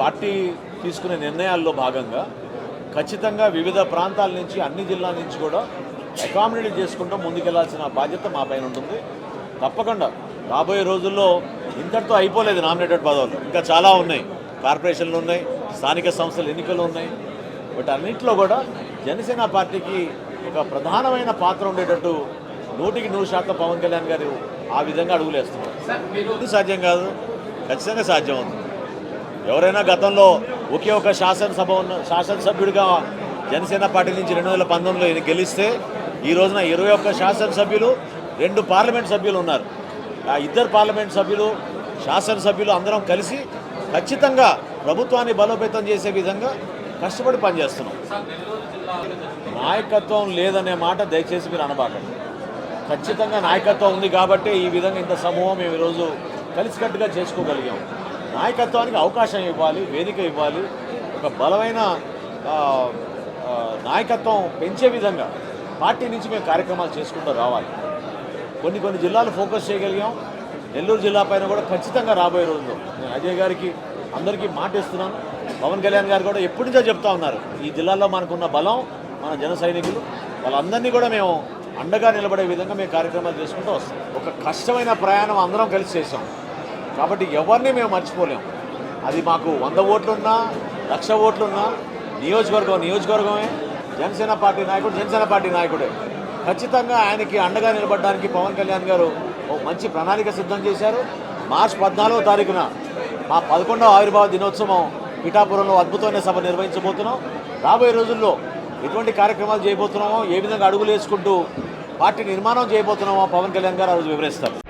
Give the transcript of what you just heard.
Party తీసుకునే నిర్ణయాల్లో భాగంగా ఖచ్చితంగా వివిధ ప్రాంతాల నుంచి అన్ని జిల్లాల నుంచి కూడా అకామిడేట్ చేసుకుంటూ ముందుకెళ్ళాల్సిన బాధ్యత మా పైన ఉంటుంది. తప్పకుండా రాబోయే రోజుల్లో ఇంతటితో అయిపోలేదు నామినేటెడ్ పదవులు. ఇంకా చాలా ఉన్నాయి. కార్పొరేషన్లు ఉన్నాయి స్థానిక సంస్థల ఎన్నికలు ఉన్నాయి. బట్ అన్నింటిలో కూడా జనసేన పార్టీకి ఒక ప్రధానమైన పాత్ర ఉండేటట్టు నూటికి నూరు శాతం పవన్ కళ్యాణ్ గారు ఆ విధంగా అడుగులేస్తున్నారు సాధ్యం కాదు? ఖచ్చితంగా సాధ్యం అవుతుంది. ఎవరైనా గతంలో ఒకే ఒక శాసనసభ ఉన్న శాసనసభ్యుడిగా జనసేన పార్టీ నుంచి రెండు వేల పంతొమ్మిదిలో ఈయన గెలిస్తే ఈ రోజున ఇరవై ఒక్క శాసనసభ్యులు రెండు పార్లమెంట్ సభ్యులు ఉన్నారు. ఆ ఇద్దరు పార్లమెంట్ సభ్యులు శాసనసభ్యులు అందరం కలిసి ఖచ్చితంగా ప్రభుత్వాన్ని బలోపేతం చేసే విధంగా కష్టపడి పనిచేస్తున్నాం. నాయకత్వం లేదనే మాట దయచేసి మీరు అనబాకండి. ఖచ్చితంగా నాయకత్వం ఉంది కాబట్టి ఈ విధంగా ఇంత సమూహం మేము ఈరోజు కలిసికట్టుగా చేసుకోగలిగాం. నాయకత్వానికి అవకాశం ఇవ్వాలి వేదిక ఇవ్వాలి. ఒక బలమైన నాయకత్వం పెంచే విధంగా పార్టీ నుంచి మేము కార్యక్రమాలు చేసుకుంటూ రావాలి. కొన్ని కొన్ని జిల్లాలు ఫోకస్ చేయగలిగాం. నెల్లూరు జిల్లా పైన కూడా ఖచ్చితంగా రాబోయే రోజుల్లో నేను అజయ్ గారికి అందరికీ మాట ఇస్తున్నాను. పవన్ కళ్యాణ్ గారు కూడా ఎప్పటి నుంచో చెప్తా ఉన్నారు ఈ జిల్లాలో మనకున్న బలం మన జన సైనికులు వాళ్ళందరినీ కూడా మేము అండగా నిలబడే విధంగా మేము కార్యక్రమాలు చేసుకుంటూ వస్తాం. ఒక కష్టమైన ప్రయాణం అందరం కలిసి చేసాం కాబట్టి ఎవరిని మేము మర్చిపోలేం అది మాకు వంద ఓట్లున్నా లక్ష ఓట్లున్నా నియోజకవర్గం నియోజకవర్గమే. జనసేన పార్టీ నాయకుడు జనసేన పార్టీ నాయకుడే. ఖచ్చితంగా ఆయనకి అండగా నిలబడడానికి పవన్ కళ్యాణ్ గారు ఓ మంచి ప్రణాళిక సిద్ధం చేశారు. మార్చి పద్నాలుగో తారీఖున మా పదకొండవ ఆవిర్భావ దినోత్సవం పిఠాపురంలో అద్భుతమైన సభ నిర్వహించబోతున్నాం. రాబోయే రోజుల్లో ఎటువంటి కార్యక్రమాలు చేయబోతున్నామో ఏ విధంగా అడుగులు వేసుకుంటూ పార్టీ నిర్మాణం చేయబోతున్నామో పవన్ కళ్యాణ్ గారు ఆ రోజు వివరిస్తారు.